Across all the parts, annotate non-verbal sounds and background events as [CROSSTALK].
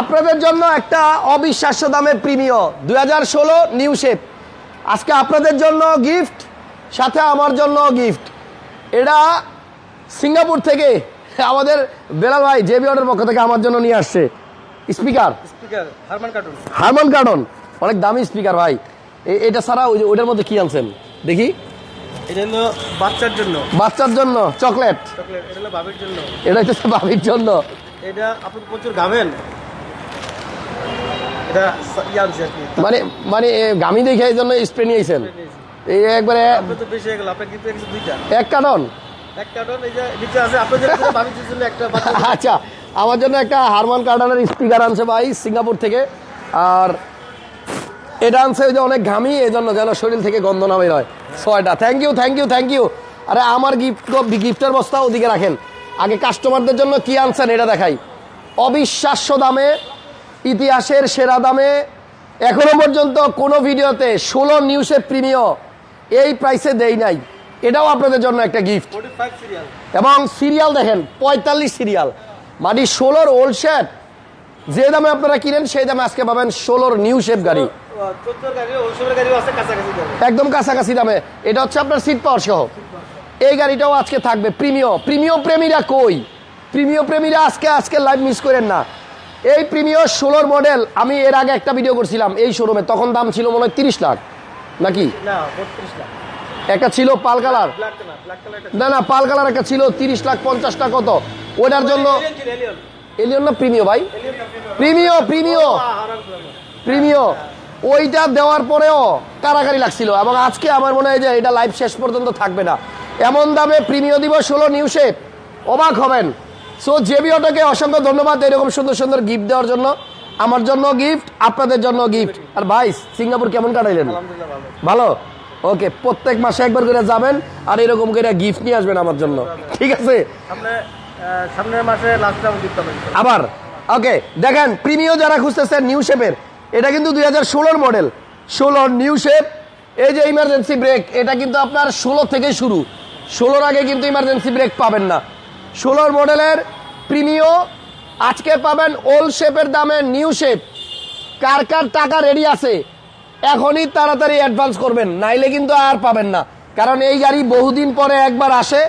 আপনাদের জন্য একটা অবিশ্বাস্য দামে প্রিমিয় দুই হাজার ষোলো নিউ শেপ। আজকে আপনাদের জন্য গিফট সাথে আমার জন্য গিফট। এটা সিঙ্গাপুর থেকে আমাদের বেলাল ভাই জেবি অর্ডার পক্ষ থেকে আমার জন্য নিয়ে আসছে। Speaker? Speaker Harman Kardon. Harman Kardon. অনেক দামি স্পিকার ভাই। এটা ছাড়া ওই যে ওটার মধ্যে কি আনছেন? দেখি। এটা হলো বাচ্চার জন্য। বাচ্চার জন্য চকলেট। চকলেট এটা হলো বাবির জন্য। এটা হচ্ছে বাবির জন্য। এটা আপনি প্রচুর গাবেন। মানে মানে গামি দেখে এই জন্য স্প্রে নিয়েছেন এই একবারে এক বাচ্চা আচ্ছা আমার জন্য একটা হারমান কার্ডানের স্পিকার আনছে ভাই সিঙ্গাপুর থেকে। আর এটা আনছে যে অনেক ঘামি এই জন্য যেন শরীর থেকে গন্ধ না বের হয়। ছয়টা। Thank you thank you thank you আরে আমার গিফট গিফটের বস্তা ওদিকে রাখেন। আগে কাস্টমারদের জন্য কি আনছেন এটা দেখাই। অবিশ্বাস্য দামে ইতিহাসের সেরা দামে এখনও পর্যন্ত কোনো ভিডিওতে ষোলো নিউজের প্রিমিয় এই প্রাইসে দেই নাই। এটাও আপনাদের জন্য একটা গিফট এবং সিরিয়াল দেখেন পঁয়তাল্লিশ সিরিয়াল মানে ষোলোর ওল্ড শেপ যে দামে আপনারা কিনেন সেই দামে আজকে পাবেন ষোলোর নিউ শেপ গাড়ি। একদম কাছাকাছি দামে। এটা হচ্ছে আপনার সিট পাওয়ার সহ। এই গাড়িটাও আজকে থাকবে প্রিমিয় প্রিমিয় প্রেমীরা কই? প্রিমিয় প্রেমীরা আজকে আজকে লাইভ মিস করেন না। এই প্রিমিয় ষোলোর মডেল আমি এর আগে একটা ভিডিও করছিলাম এই শোরুমে তখন দাম ছিল মনে হয় তিরিশ লাখ নাকি? একটা ছিল পাল কালার। না না পাল কালার একটা ছিল তিরিশ লাখ পঞ্চাশ টাকা কত? ওটার জন্য এলিয়ন না প্রিমিয় ভাই? প্রিমিয় প্রিমিয় প্রিমিয় ওইটা দেওয়ার পরেও কারাকারি লাগছিল এবং আজকে আমার মনে হয় যে এটা লাইভ শেষ পর্যন্ত থাকবে না। এমন দামে প্রিমিয় দিব ষোলো নিউজে অবাক হবেন। সো জেবি অটোকে অসংখ্য ধন্যবাদ এরকম সুন্দর সুন্দর গিফট দেওয়ার জন্য। আমার জন্য গিফট আপনাদের জন্য গিফট আর ভাই সিঙ্গাপুর কেমন কাটাইলেন? ভালো। ওকে প্রত্যেক মাসে একবার করে যাবেন আর এরকম করে গিফট নিয়ে আসবেন আমার জন্য। ঠিক আছে? সামনের মাসে লাস্ট আবার। ওকে দেখেন প্রিমিও যারা খুঁজতেছেন নিউ শেপের এটা কিন্তু দুই হাজার ষোলোর মডেল ষোলোর নিউ শেপ এই যে ইমার্জেন্সি ব্রেক এটা কিন্তু আপনার ষোলো থেকে শুরু। ষোলোর আগে কিন্তু ইমার্জেন্সি ব্রেক পাবেন না। ষোলোর মডেলের প্রিমিও। আজকে পাবেন ওল্ড শেপের দামে নিউ শেপ। কার কার টাকা রেডি আছে, এখনই তাড়াতাড়ি অ্যাডভান্স করবেন। নাইলে কিন্তু আর পাবেন না। কারণ এই গাড়ি বহুদিন পরে একবার আসে,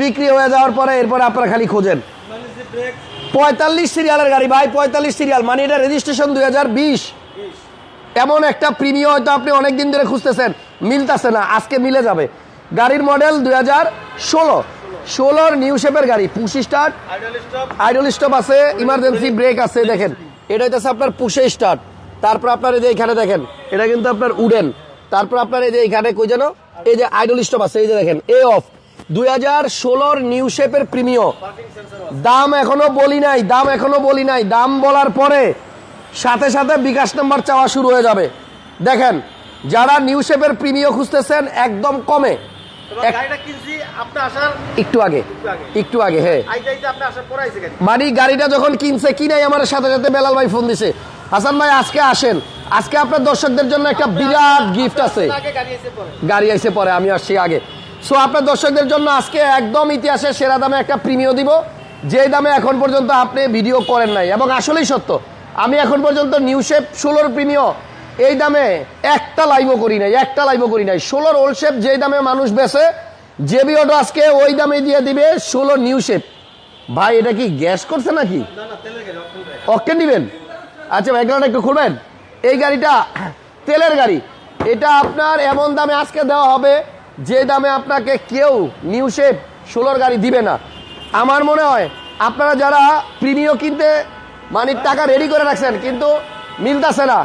বিক্রি হয়ে যাওয়ার পরে এরপরে আপনারা খালি খোঁজেন। পঁয়তাল্লিশ সিরিয়ালের গাড়ি ভাই, পঁয়তাল্লিশ সিরিয়াল মানে এটা রেজিস্ট্রেশন দুই হাজার বিশ। এমন একটা প্রিমিয় হয়তো আপনি অনেক দিন ধরে খুঁজতেছেন, মিলতেছে না, আজকে মিলে যাবে। গাড়ির মডেল দুই হাজার ষোলো। ষোলোর নিউ শেপের গাড়ি পুশ স্টার্ট আইডল স্টপ আছে ইমার্জেন্সি ব্রেক আছে, দেখেন। এটা হইতেছে আপনার পুষে স্টার্ট তারপর আপনার এই যে এখানে দেখেন, এটা কিন্তু আপনার উডেন তারপর আপনার এই যে এখানে, কই যেন এই যে আইডল স্টপ আছে, এই যে দেখেন, এ অফ দুই হাজার ষোলোর নিউ শেপের প্রিমিয় দাম এখনও বলি নাই, দাম এখনও বলি নাই। দাম বলার পরে সাথে সাথে বিকাশ নাম্বার চাওয়া শুরু হয়ে যাবে। দেখেন, যারা নিউ শেপের প্রিমিয় খুঁজতেছেন, একদম কমে। একটু আগে। একটু আগে। হ্যাঁ। মানে গাড়িটা যখন কিনছে কিনাই আমার সাথে সাথে বেলাল ভাই ফোন দিছে। হাসান ভাই আজকে আসেন। আজকে আপনার দর্শকদের জন্য একটা বিরাট গিফট আছে। গাড়ি গাড়ি আইসে পরে আমি আসছি আগে। সো আপনার দর্শকদের জন্য আজকে একদম ইতিহাসের সেরা দামে একটা প্রিমিয় দিব। যে দামে এখন পর্যন্ত আপনি ভিডিও করেন নাই। এবং আসলেই সত্য আমি এখন পর্যন্ত নিউ শেপ ষোলোর প্রিমিয় এই দামে একটা লাইভও করি নাই একটা লাইভও করি নাই। ষোলোর ওল্ড শেপ যে দামে মানুষ বেছে জেবি অটো আজকে ওই দামে দিয়ে দিবে ষোলো নিউ শেপ ভাই এটা কি গ্যাস করছে নাকি? না না তেলের গাড়ি অপশন গাড়ি অকটেন নিবেন আচ্ছা ব্যাকগ্রাউন্ড একটু খুলবেন? এই গাড়িটা তেলের গাড়ি। এটা আপনার এমন দামে আজকে দেওয়া হবে যে দামে আপনাকে কেউ নিউ শেপ ষোলোর গাড়ি দিবে না। আমার মনে হয় আপনারা যারা প্রিমিয় কিনতে মানে টাকা রেডি করে রাখছেন কিন্তু মিলতাছে না।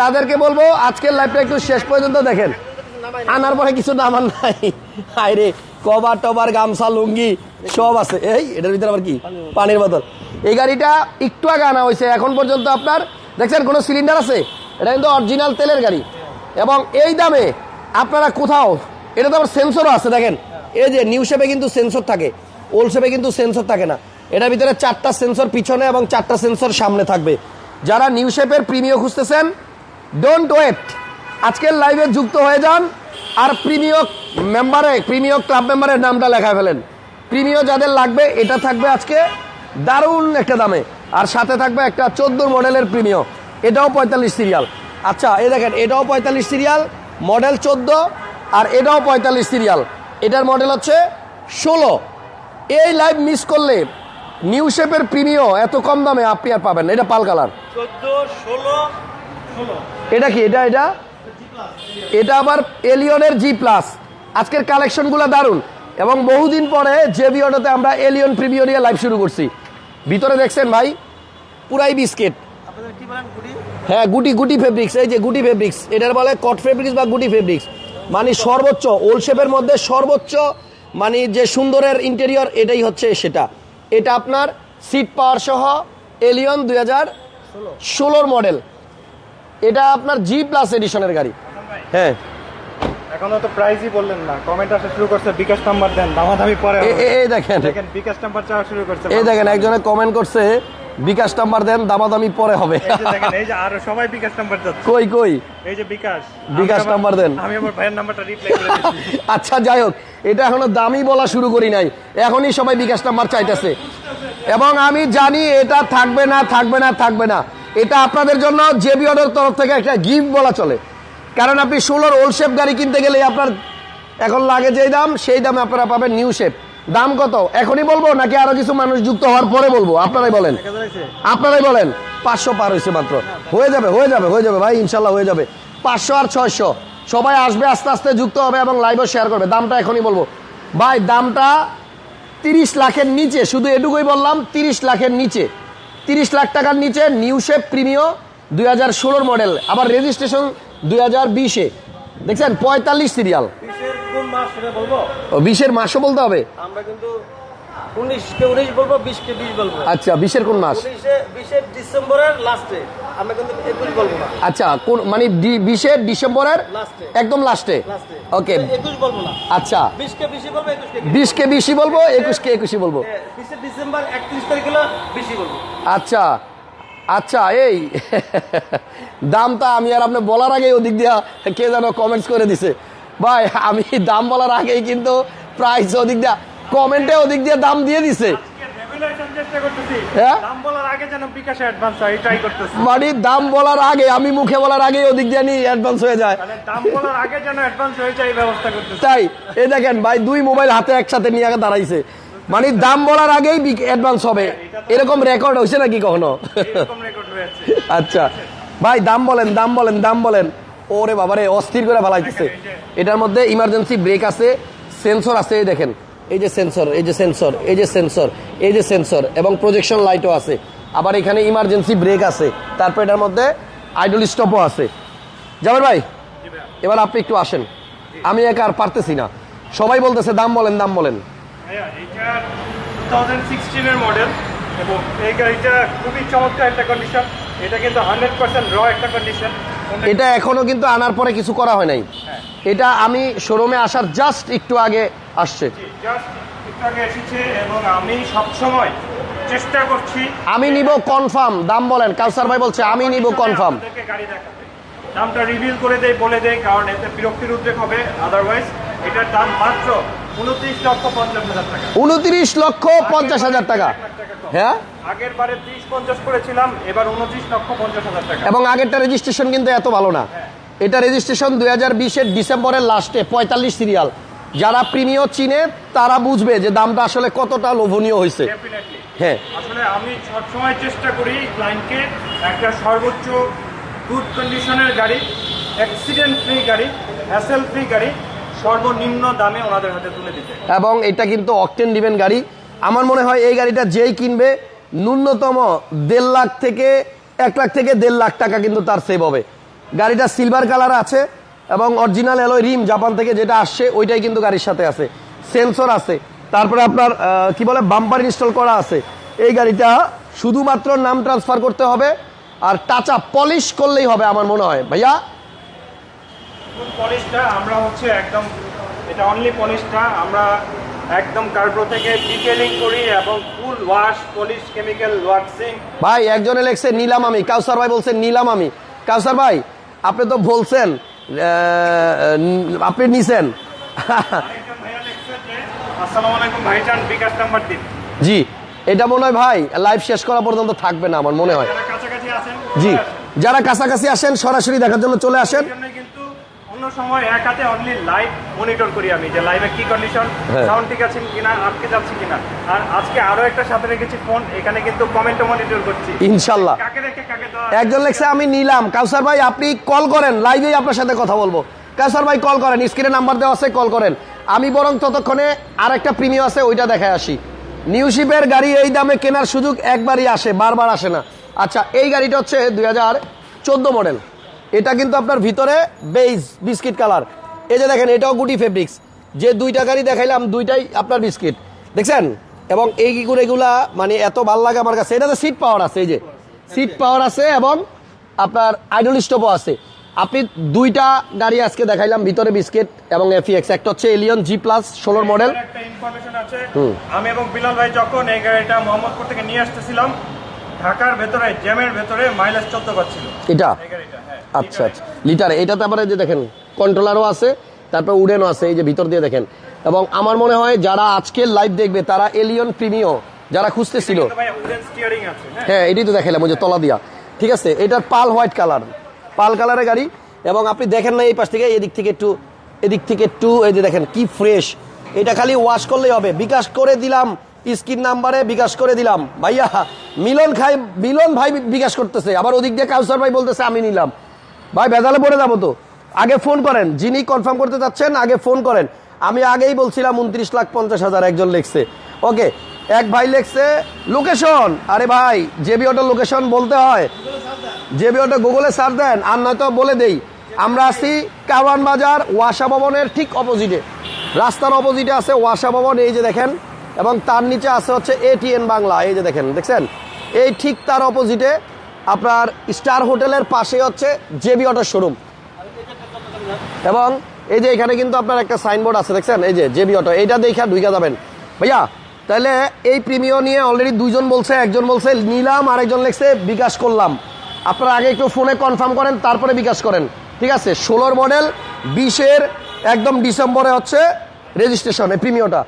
তাদেরকে বলব, আজকের লাইফটা একটু শেষ পর্যন্ত দেখেন। আনার পরে কিছু নামান নাই। আরে কভার টভার, গামছা, লুঙ্গি, সব আছে। এই, এটার ভিতরে আবার কি? পানির বোতল। এই গাড়িটা একটু আগে আনা হয়েছে, এখন পর্যন্ত আপনার, দেখছেন কোনো সিলিন্ডার আছে? এটা কিন্তু অরিজিনাল তেলের গাড়ি। এবং এই দামে আপনারা কোথাও, এটা তো আবার সেন্সরও আছে, দেখেন। এই যে নিউ শেপে কিন্তু সেন্সর থাকে ওল্ড শেপে কিন্তু সেন্সর থাকে না। এটার ভিতরে চারটা সেন্সর পিছনে এবং চারটা সেন্সর সামনে থাকবে। যারা নিউ শেপের প্রিমিয় খুঁজতেছেন ডোন্ট ওয়েট আজকের লাইভে যুক্ত হয়ে যান আর প্রিমিয় মেম্বারে প্রিমিয় ক্লাব মেম্বারের নামটা লেখা ফেলেন। প্রিমিয় যাদের লাগবে, এটা থাকবে আজকে দারুণ একটা দামে। আর সাথে থাকবে একটা চোদ্দ মডেলের প্রিমিয় এটাও পঁয়তাল্লিশ সিরিয়াল আচ্ছা এই দেখেন, এটাও পঁয়তাল্লিশ সিরিয়াল মডেল চোদ্দ, আর এটাও পঁয়তাল্লিশ সিরিয়াল এটার মডেল হচ্ছে ষোলো। এই লাইভ মিস করলে নিউ শেপের প্রিমিয় এত কম দামে আপনি আর পাবেন এটা পাল কালার চোদ্দ ষোলো ষোলো এটা কি? এটা এটা? এটা আবার এলিয়নের জি প্লাস আজকের কালেকশনগুলো দারুণ। এবং বহুদিন পরে জেবি অটোতে আমরা এলিয়ন প্রিমিয় নিয়ে লাইভ শুরু করছি। ভিতরে দেখছেন ভাই পুরাই বিস্কিট। হ্যাঁ গুটি গুটি ফেব্রিক্স এই যে গুটি ফেব্রিক্স এটার বলে কট ফেব্রিক্স বা গুটি ফেব্রিক্স মানে সর্বোচ্চ ওল শেপের মধ্যে সর্বোচ্চ মানে যে সুন্দরের ইন্টেরিয়র এটাই হচ্ছে সেটা। এটা আপনার সিট পাওয়ার সহ এলিয়ন দুই হাজার ষোলোর মডেল এটা আপনার জি প্লাস এডিশনের গাড়ি। হ্যাঁ। এখনও তো প্রাইজই বললেন না। কমেন্ট আসা শুরু করছে বিকাশ নাম্বার দেন দামাদামি পরে এই দেখেন। দেখেন বিকাশ নাম্বার চাওয়া শুরু করছে। এই দেখেন একজনে কমেন্ট করছে বিকাশ নাম্বার দেন দামাদামি পরে হবে। এই যে দেখেন এই যে আরও সবাই বিকাশ নাম্বার যাচ্ছে। কই কই? এই যে বিকাশ। বিকাশ নাম্বার দেন। আমি আমার ভাইয়ের নাম্বারটা রিপ্লাই করে [LAUGHS] আচ্ছা যাই হোক এটা এখনও দামই বলা শুরু করি নাই। এখনই সবাই বিকাশ নাম্বার চাইতেছে। এবং আমি জানি এটা থাকবে না থাকবে না থাকবে না। এটা আপনাদের জন্য জেবি অর্ডার তরফ থেকে একটা গিফট বলা চলে। কারণ আপনি ষোলোর ওল্ড শেপ গাড়ি কিনতে গেলে আপনার এখন লাগে যেই দাম সেই দামে আপনারা পাবেন নিউ শেপ দাম কত? এখনই বলব নাকি আরও কিছু মানুষ যুক্ত হওয়ার পরে বলব? আপনারাই বলেন। আপনারাই বলেন। পাঁচশো পার হয়েছে মাত্র। হয়ে যাবে হয়ে যাবে হয়ে যাবে ভাই ইনশাল্লাহ হয়ে যাবে। পাঁচশো আর ছয়শো। সবাই আসবে আস্তে আস্তে যুক্ত হবে এবং লাইভও শেয়ার করবে। দামটা এখনই বলব। ভাই দামটা তিরিশ লাখের নিচে শুধু এটুকুই বললাম তিরিশ লাখের নিচে। তিরিশ লাখ টাকার নিচে নিউ শেপ প্রিমিও দুই হাজার ষোলোর মডেল আবার রেজিস্ট্রেশন দুই হাজার বিশে। দেখছেন? পঁয়তাল্লিশ সিরিয়াল বিশের মাসও বলতে হবে। আমরা কিন্তু উনিশকে উনিশ বলব বিশকে বিশ বলব। আচ্ছা বিশের কোন মাস? ডিসেম্বরের লাস্টে। আমরা কিন্তু একুশ বলব না। আচ্ছা কোন মানে বিশের ডিসেম্বরের একদম লাস্টে? ওকে। একুশ বলব না। আচ্ছা। বিশকে বিশে বলব একুশকে বিশকে বিশই বলব। একুশকে একুশই বলব? বিশে ডিসেম্বর একত্রিশ তারিখ হলো বেশি বলব। আচ্ছা। আচ্ছা এই [LAUGHS] দামটা আমি আর আপনি বলার আগেই ওদিক দিয়া কে যেন কমেন্টস করে দিছে। ভাই আমি দাম বলার আগেই কিন্তু প্রাইস ওদিক দিয়া কমেন্টে ওদিক দিয়ে দাম দিয়ে দিছে। হ্যাঁ? দাম বলার আগে হয় মানে দাম বলার আমি মুখে বলার ওদিক দিয়ে অ্যাডভান্স হয়ে যায়। হয়ে তাই এই দেখেন ভাই দুই মোবাইল হাতে একসাথে নিয়ে দাঁড়াইছে। মানে দাম বলার আগেই অ্যাডভান্স হবে। এরকম রেকর্ড হয়েছে নাকি কখনো? আচ্ছা ভাই দাম বলেন দাম বলেন দাম বলেন। ওরে বাবারে অস্থির করে ভালাইতেছে এটার মধ্যে ইমার্জেন্সি ব্রেক আছে সেন্সর আছে দেখেন। এই যে সেন্সর এই যে সেন্সর এই যে সেন্সর এই যে সেন্সর এবং প্রজেকশন লাইটও আছে। আবার এখানে ইমার্জেন্সি ব্রেক আছে, তারপর এটার মধ্যে আইডল স্টপও আছে। জামার ভাই, এবার আপনি একটু আসেন। আমি একা আর পারতেছি না। সবাই বলতেছে, দাম বলেন দাম বলেন। মডেল এবং এই গাড়িটা খুবই চমৎকার একটা কন্ডিশন এটা কিন্তু হান্ড্রেড পার্সেন্ট র একটা কন্ডিশন এটা এখনও কিন্তু আনার পরে কিছু করা হয় নাই। এটা আমি শোরুমে আসার জাস্ট একটু আগে আসছে। আমি নিব কনফার্ম দাম বলেন কাউসার ভাই বলছে আমি নিব কনফার্ম। দামটা রিভিল করে দেই বলে দেই কারণ এতে বিরক্তির উদ্রেক হবে। আদারওয়াইজ এটার দাম মাত্র উনত্রিশ লক্ষ পঞ্চাশ হাজার টাকা। উনত্রিশ লক্ষ পঞ্চাশ হাজার টাকা। হ্যাঁ? আগের বারে ত্রিশ পঞ্চাশ করেছিলাম এবার উনত্রিশ লক্ষ পঞ্চাশ হাজার টাকা। এবং আগেরটা রেজিস্ট্রেশন কিন্তু এত ভালো না। এটা রেজিস্ট্রেশন দুই হাজার বিশের ডিসেম্বরের লাস্টে পঁয়তাল্লিশ সিরিয়াল যারা প্রিমিয় চিনে তারা বুঝবে যে দামটা আসলে কতটা লোভনীয় হয়েছে। হ্যাঁ। আসলে আমি সবসময় চেষ্টা করি ক্লায়েন্টকে একটা সর্বোচ্চ গুড কন্ডিশনের গাড়ি অ্যাক্সিডেন্ট ফ্রি গাড়ি হ্যাসেল ফ্রি গাড়ি সর্বনিম্ন দামে ওনাদের হাতে তুলে দিতে। এবং এটা কিন্তু অকটেন দিবেন গাড়ি। আমার মনে হয় এই গাড়িটা যেই কিনবে, ন্যূনতম দেড় লাখ থেকে এক লাখ থেকে দেড় লাখ টাকা কিন্তু তার সেভ হবে। গাড়িটা সিলভার কালার আছে এবং অরিজিনাল এলোয় রিম জাপান থেকে যেটা আসছে, ওইটাই কিন্তু গাড়ির সাথে আছে। সেন্সর আছে। তারপরে আপনার কি বলে বাম্পার ইনস্টল করা আছে। এই গাড়িটা শুধুমাত্র নাম ট্রান্সফার করতে হবে আর টাচা পলিশ করলেই হবে আমার মনে হয়। ভাইয়া? পলিশটা আমরা হচ্ছে একদম, এটা অনলি পলিশটা আমরা একদম কার্বো থেকে ডিটেলিং করি এবং full wash polish chemical waxing ভাই একজনে লেখছে নিলাম আমি। কাউসার ভাই বলছেন নিলাম আমি। কাউসার ভাই আপনি তো বলছেন আপনি নিছেন। জি এটা মনে হয় ভাই লাইভ শেষ করা পর্যন্ত থাকবে না আমার মনে হয়। জি যারা কাছাকাছি আসেন সরাসরি দেখার জন্য চলে আসেন। অন্য সময় এক হাতে অনলি লাইভ মনিটর করি আমি যে লাইভে কি কন্ডিশন হ্যাঁ। সাউন্ড ঠিক আছে কিনা আটকে যাচ্ছে কিনা। আর আজকে আরও একটা সাথে রেখেছি ফোন এখানে কিন্তু কমেন্টও মনিটর করছি। কাকে রেখে কাকে একজন লেখছে আমি নিলাম। কাউসার ভাই আপনি কল করেন লাইভেই আপনার সাথে কথা বলব। কাউসার ভাই কল করেন। স্ক্রিনে নাম্বার দেওয়া আছে কল করেন। আমি বরং ততক্ষণে আরেকটা প্রিমিয়াম আছে ওইটা দেখায় আসি। নিউ শিপের গাড়ি এই দামে কেনার সুযোগ একবারই আসে বারবার আসে না। আচ্ছা এই গাড়িটা হচ্ছে দুই হাজার চোদ্দ মডেল এটা কিন্তু আপনার ভিতরে বেইজ বিস্কিট কালার। এই যে দেখেন এটাও গুটি ফেব্রিক্স। যে দুইটা গাড়ি দেখাইলাম দুইটাই আপনার বিস্কিট। দেখছেন? এবং এই এগুলা মানে এত ভালো লাগে আমার কাছে। এটাতে সিট পাওয়ার আছে এই যে। সিট পাওয়ার আছে এবং আপনার আইডল স্টপও আছে। আপনি দুইটা গাড়ি আজকে দেখাইলাম ভিতরে বিস্কিট এবং এফিএক্স একটা হচ্ছে এলিয়ন জি প্লাস ষোলোর মডেল এখানে একটা ইনফরমেশন আছে। আমি এবং বিলাল ভাই যখন এই গাড়িটা মোহাম্মদপুর থেকে নিয়ে আসতেছিলাম ঢাকার ভেতরে জ্যামের ভেতরে মাইলেজ চোদ্দ পাচ্ছিল এটা? হ্যাঁ আচ্ছা আচ্ছা। লিটারে এটা তারপরে যে দেখেন কন্ট্রোলারও আছে তারপর উডেনও আছে এই যে ভিতর দিয়ে দেখেন। এবং আমার মনে হয় যারা আজকের লাইভ দেখবে তারা এলিয়ন প্রিমিও যারা খুঁজতেছিল। হ্যাঁ। হ্যাঁ এটাই তো দেখাইলাম ওই যে তলা দিয়া। ঠিক আছে? এটার পাল হোয়াইট কালার পাল কালারের গাড়ি। এবং আপনি দেখেন না এই পাশ থেকে এদিক থেকে একটু এদিক থেকে একটু এই যে দেখেন কি ফ্রেশ এটা খালি ওয়াশ করলেই হবে। বিকাশ করে দিলাম স্ক্রিন নাম্বারে বিকাশ করে দিলাম। ভাইয়া, মিলন খাই, মিলন ভাই বিকাশ করতেছে। আবার ওদিক দিয়ে কাউসার ভাই বলতেছে, আমি নিলাম। ভাই, ভেজালে পড়ে যাব তো। আগে ফোন করেন, যিনি কনফার্ম করতে চাচ্ছেন, আগে ফোন করেন। আমি আগেই বলছিলাম, উনত্রিশ লাখ পঞ্চাশ হাজার একজন লেখছে। ওকে, এক ভাই লেখছে, লোকেশন। আরে ভাই, জেবি অটো লোকেশন বলতে হয়। জেবি অটো গুগলে সার্চ দেন, আর নয়তো বলে দেই। আমরা আছি কারওয়ান বাজার, ওয়াসা ভবনের ঠিক অপোজিটে। রাস্তার অপোজিটে আছে ওয়াসা ভবন, এই যে দেখেন। এবং তার নিচে আছে হচ্ছে এটিএন বাংলা, এই যে দেখেন, দেখছেন? এই ঠিক তার অপোজিটে আপনার স্টার হোটেলের পাশে হচ্ছে জেবি অটোর শোরুম এবং এই যে এখানে কিন্তু আপনার একটা সাইনবোর্ড আছে, দেখছেন? এই যে জেবি অটো এইটা দেখে ঢুকে যাবেন। ভাইয়া, তাহলে এই প্রিমিয় নিয়ে অলরেডি দুইজন বলছে, একজন বলছে, নিলাম আরেকজন লিখছে, বিকাশ করলাম। আপনারা আগে একটু ফোনে কনফার্ম করেন, তারপরে বিকাশ করেন। ঠিক আছে? ষোলোর মডেল বিশের, একদম ডিসেম্বরে হচ্ছে রেজিস্ট্রেশন এই প্রিমিয়টা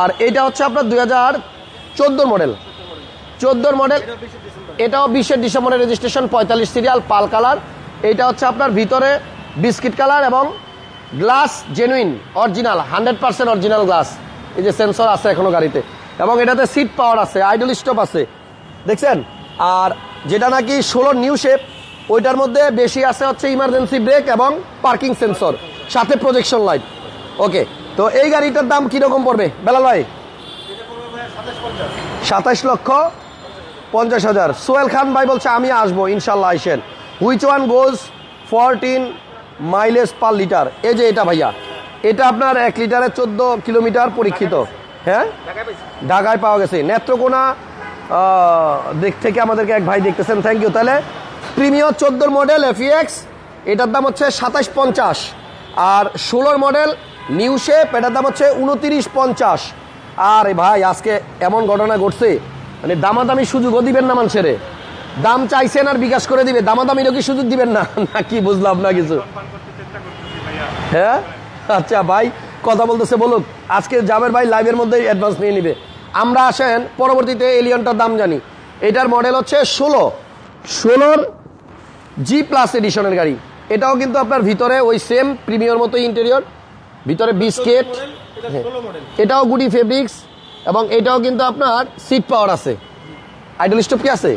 আর এটা হচ্ছে আপনার দুই হাজার চোদ্দোর মডেল। চোদ্দোর মডেল, এটাও বিশের ডিসেম্বরের রেজিস্ট্রেশন পঁয়তাল্লিশ সিরিয়াল পাল কালার। এইটা হচ্ছে আপনার ভিতরে বিস্কিট কালার এবং glass genuine original hundred percent original glass. এই যে সেন্সর আছে এখনও গাড়িতে। এবং এটাতে সিট পাওয়ার আছে আইডল স্টপ আছে। দেখছেন? আর যেটা নাকি ষোলো নিউ শেপ ওইটার মধ্যে বেশি আছে হচ্ছে ইমার্জেন্সি ব্রেক এবং পার্কিং সেন্সর সাথে প্রজেকশন লাইট ওকে তো এই গাড়িটার দাম কীরকম পড়বে? বেলাল ভাই? সাতাইশ লক্ষ পঞ্চাশ হাজার। সোহেল খান ভাই বলছে, আমি আসব, ইনশাল্লাহ আইসেন। Which one goes fourteen mileage per litre এই যে এটা ভাইয়া, এটা আপনার এক লিটারে চোদ্দ কিলোমিটার পরীক্ষিত। হ্যাঁ? ঢাকায় পাওয়া গেছে। নেত্রকোনা দিক থেকে আমাদেরকে এক ভাই দেখতেছেন। থ্যাংক ইউ তাহলে প্রিমিয়র চোদ্দোর মডেল এফিএক্স এটার দাম হচ্ছে সাতাশ পঞ্চাশ। আর ষোলোর মডেল নিউ শেপ এটার দাম হচ্ছে উনতিরিশ পঞ্চাশ। আর ভাই, আজকে এমন ঘটনা ঘটছে মানে দামাদামি সুযোগও দিবেন না মানুষের দাম চাইছেন আর বিকাশ করে দিবে, দামাদামিরও কি সুযোগ দিবেন না? [LAUGHS] নাকি বুঝলাম না কিছু। হ্যাঁ? আচ্ছা ভাই, কথা বলতেছে, বলুক। আজকে জাবের ভাই লাইভের মধ্যেই অ্যাডভান্স নিয়ে নিবে। আমরা আসেন, পরবর্তীতে এলিয়নটার দাম জানি। এটার মডেল হচ্ছে ষোলো। ষোলোর জি প্লাস এডিশনের গাড়ি। এটাও কিন্তু আপনার ভিতরে ওই সেম প্রিমিয়র মতো ইন্টেরিয়র ভিতরে বিস্কেট, এটাও গুডি ফেব্রিক্স, এবং এটাও কিন্তু আপনার সিট পাওয়ার আছে। আইডল স্টপ কি আছে?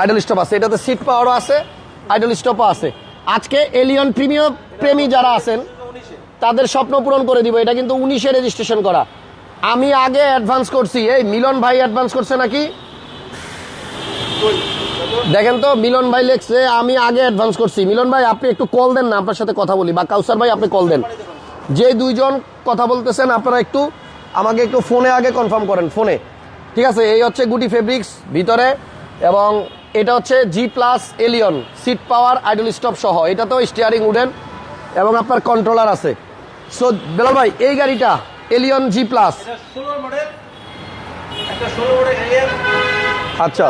আইডল স্টপ আছে। এটাতে সিট পাওয়ারও আছে আইডল স্টপও আছে। আজকে এলিয়ন প্রিমিয়াম প্রেমী যারা আছেন, তাদের স্বপ্ন পূরণ করে দিব। এটা কিন্তু উনিশে রেজিস্ট্রেশন করা। আমি আগে অ্যাডভান্স করছি। এই মিলন ভাই অ্যাডভান্স করছে নাকি? দেখেন তো, মিলন ভাই লেখছে, আমি আগে অ্যাডভান্স করছি। মিলন ভাই, আপনি একটু কল দেন না, আপনার সাথে কথা বলি, বা কাউসার ভাই, আপনি কল দেন। যে দুইজন কথা বলতেছেন আপনারা একটু আমাকে একটু ফোনে আগে কনফার্ম করেন ফোনে। ঠিক আছে? এই হচ্ছে গুটি ফেব্রিক্স ভিতরে এবং এটা হচ্ছে G plus Allion seat power idle stop সহ। এটা তো স্টিয়ারিং উডেন এবং আপনার কন্ট্রোলার আছে। সো বেলাল ভাই এই গাড়িটা এলিয়ন জি প্লাস আচ্ছা।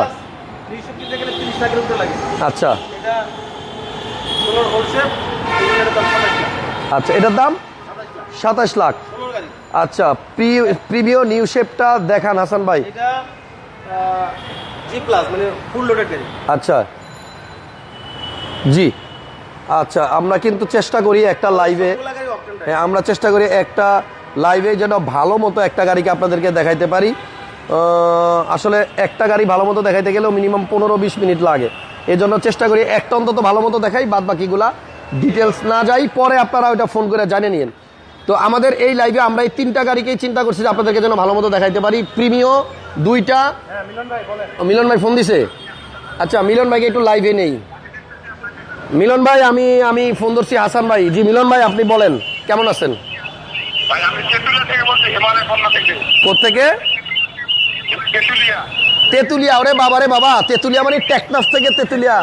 আচ্ছা। আচ্ছা এটার দাম? সাতাশ লাখ। আচ্ছা প্রিভিও নিউ শেপটা দেখান হাসান ভাই। এটা জি প্লাস মানে ফুল লোডেড গাড়ি। আচ্ছা। জি। আচ্ছা আমরা কিন্তু চেষ্টা করি একটা লাইভে হ্যাঁ আমরা চেষ্টা করি একটা লাইভে যেন ভালো মতো একটা গাড়িকে আপনাদেরকে দেখাইতে পারি। আসলে একটা গাড়ি ভালো মতো দেখাইতে গেলেও মিনিমাম পনেরো বিশ মিনিট লাগে। এই জন্য চেষ্টা করি একটা অন্তত ভালো মতো দেখাই বাদ বাকিগুলা ডিটেলস না যাই পরে আপনারা ওইটা ফোন করে জানিয়ে নিন তো আমাদের এই লাইভে আমরা এই তিনটা গাড়িকেই চিন্তা করছি যে আপনাদেরকে যেন ভালো মতো দেখাইতে পারি। প্রিমিও দুইটা। হ্যাঁ মিলন ভাই ফোন দিছে? আচ্ছা মিলন ভাইকে একটু লাইভে নেই। মিলন ভাই আমি আমি ফোন ধরছি হাসান ভাই। জি মিলন ভাই আপনি বলেন কেমন আছেন? কোথেকে তেঁতুলিয়া তেতুলিয়া। ওরে বাবারে বাবা তেতুলিয়া মানে টেকনাফ থেকে তেতুলিয়া।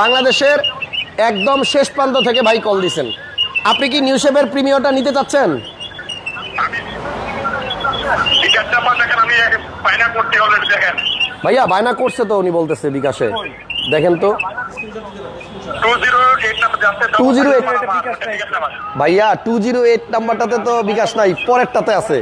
বাংলাদেশের একদম শেষ প্রান্ত থেকে ভাই কল দিছেন। আপনি কি নিউশেপের প্রিমিয়রটা নিতে চাচ্ছেন? ভাইয়া বায়না করছে তো উনি বলতেছে বিকাশে। দেখেন তো। টু জিরো এইট নাম্বার যাচ্ছে 208 টিকিট নাম্বার ভাইয়া টু জিরো এইট নাম্বারটাতে তো বিকাশ নাই পরেরটাতে আছে।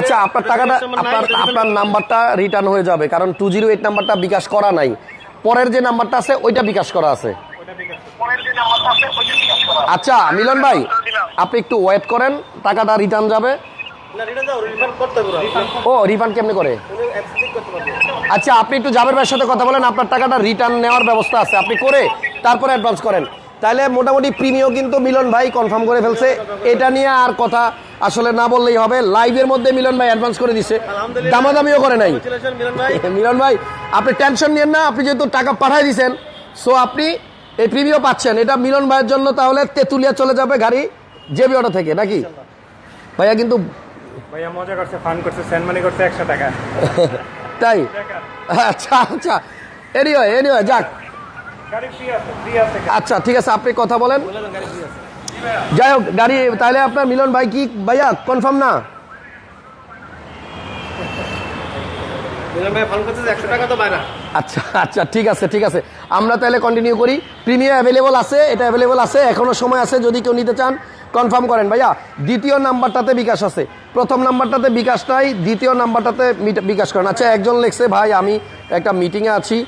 আচ্ছা আপনার টাকাটা আপনার আপনার নাম্বারটা রিটার্ন হয়ে যাবে কারণ টু জিরো এইট নাম্বারটা বিকাশ করা নাই। পরের যে নাম্বারটা আছে, ওইটা বিকাশ করা আছে। আচ্ছা মিলন ভাই, আপনি একটু ওয়েট করেন, টাকাটা রিটার্ন যাবে। ও রিফান্ড কেমনে করে? আচ্ছা আপনি একটু জাবের ভাইয়ের সাথে কথা বলেন, আপনার টাকাটা রিটার্ন নেওয়ার ব্যবস্থা আছে, আপনি করে, তারপরে অ্যাডভান্স করেন। তাহলে মোটামুটি প্রিমিও কিন্তু মিলন ভাই কনফার্ম করে ফেলছে। এটা নিয়ে আর কথা আসলে না বললেই হবে। লাইভের মধ্যে মিলন ভাই অ্যাডভান্স করে দিছে। দামাদামিও করে নাই। [LAUGHS] মিলন ভাই। আপনি টেনশন নিয়েন না। আপনি যেহেতু টাকা পাঠাই দিয়েছেন সো আপনি এই প্রিমিও পাচ্ছেন। এটা মিলন ভাইয়ের জন্য তাহলে তেতুলিয়া চলে যাবে গাড়ি জেবি অটো থেকে নাকি? ভাইয়া কিন্তু ভাইয়া মজা করছে ফান করছে সেন্ড মানি করছে একশো টাকা। [LAUGHS] তাই? আচ্ছা আচ্ছা। এনিওয়ে এনিওয়ে যাক। আচ্ছা ঠিক আছে আপনি কথা বলেন। যাই হোক গাড়ি তাহলে আপনার মিলন ভাই কি ভাইয়া কনফার্ম না? মিলন ভাই ফোন করতেছে একশো টাকা তো বাইরা। আচ্ছা আচ্ছা ঠিক আছে ঠিক আছে। আমরা তাহলে কন্টিনিউ করি। প্রিমিয়াম অ্যাভেলেবল আছে এটা অ্যাভেলেবল আছে এখনও সময় আছে যদি কেউ নিতে চান কনফার্ম করেন। ভাইয়া দ্বিতীয় নাম্বারটাতে বিকাশ আছে। প্রথম নাম্বারটাতে বিকাশ নাই দ্বিতীয় নাম্বারটাতে মিট- বিকাশ করেন। আচ্ছা একজন লেখছে ভাই আমি একটা মিটিংয়ে আছি।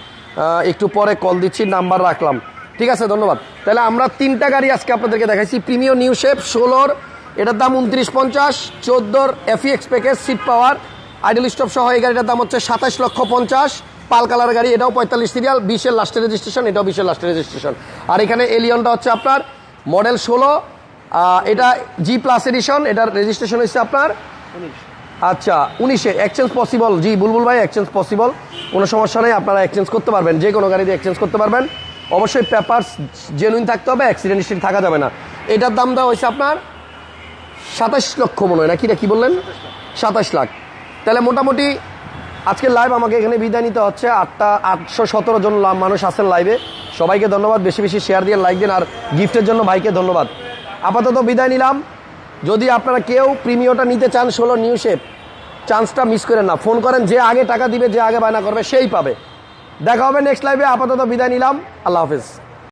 একটু পরে কল দিচ্ছি নাম্বার রাখলাম। ঠিক আছে, ধন্যবাদ। তাহলে আমরা তিনটা গাড়ি আজকে আপনাদেরকে দেখাইছি। প্রিমিয়াম নিউ শেপ ষোলোর, এটার দাম উনত্রিশ পঞ্চাশ, চোদ্দোর FX package seat power idle stop সহ এই গাড়িটার দাম হচ্ছে সাতাশ লক্ষ পঞ্চাশ। পাল কালার গাড়ি, এটাও পঁয়তাল্লিশ সিরিয়াল বিশের লাস্টের রেজিস্ট্রেশন এটাও বিশের লাস্টের রেজিস্ট্রেশন আর এখানে এলিয়নটা হচ্ছে আপনার মডেল ষোলো এটা জি প্লাস এডিশন এটার রেজিস্ট্রেশন হচ্ছে আপনার আচ্ছা উনিশে এক্সচেঞ্জ পসিবল জি, বুলবুল ভাই এক্সচেঞ্জ পসিবল কোনো সমস্যা নেই, আপনারা এক্সচেঞ্জ করতে পারবেন। যে কোনো গাড়ি দিয়ে এক্সচেঞ্জ করতে পারবেন। অবশ্যই পেপারস জেনুইন থাকতে হবে অ্যাক্সিডেন্ট হিস্ট্রি থাকা যাবে না। এটার দাম দেওয়া হয়েছে আপনার সাতাশ লক্ষ মনে হয় না কি বললেন? সাতাশ লাখ। তাহলে মোটামুটি আজকে লাইভ আমাকে এখানে বিদায় নিতে হচ্ছে। আটটা আটশো সতেরো জন মানুষ আছেন লাইভে সবাইকে ধন্যবাদ। বেশি বেশি শেয়ার দিয়ে লাইক দিন আর গিফটের জন্য ভাইকে ধন্যবাদ। আপাতত বিদায় নিলাম। যদি আপনারা কেউ প্রিমিয়টা নিতে চান, ষোলো নিউ শেপ চান্সটা মিস করেন না। ফোন করেন, যে আগে টাকা দিবে, যে আগে বায়না করবে, সেই পাবে। দেখা হবে নেক্সট লাইভে আপাতত বিদায় নিলাম। আল্লাহ হাফিজ।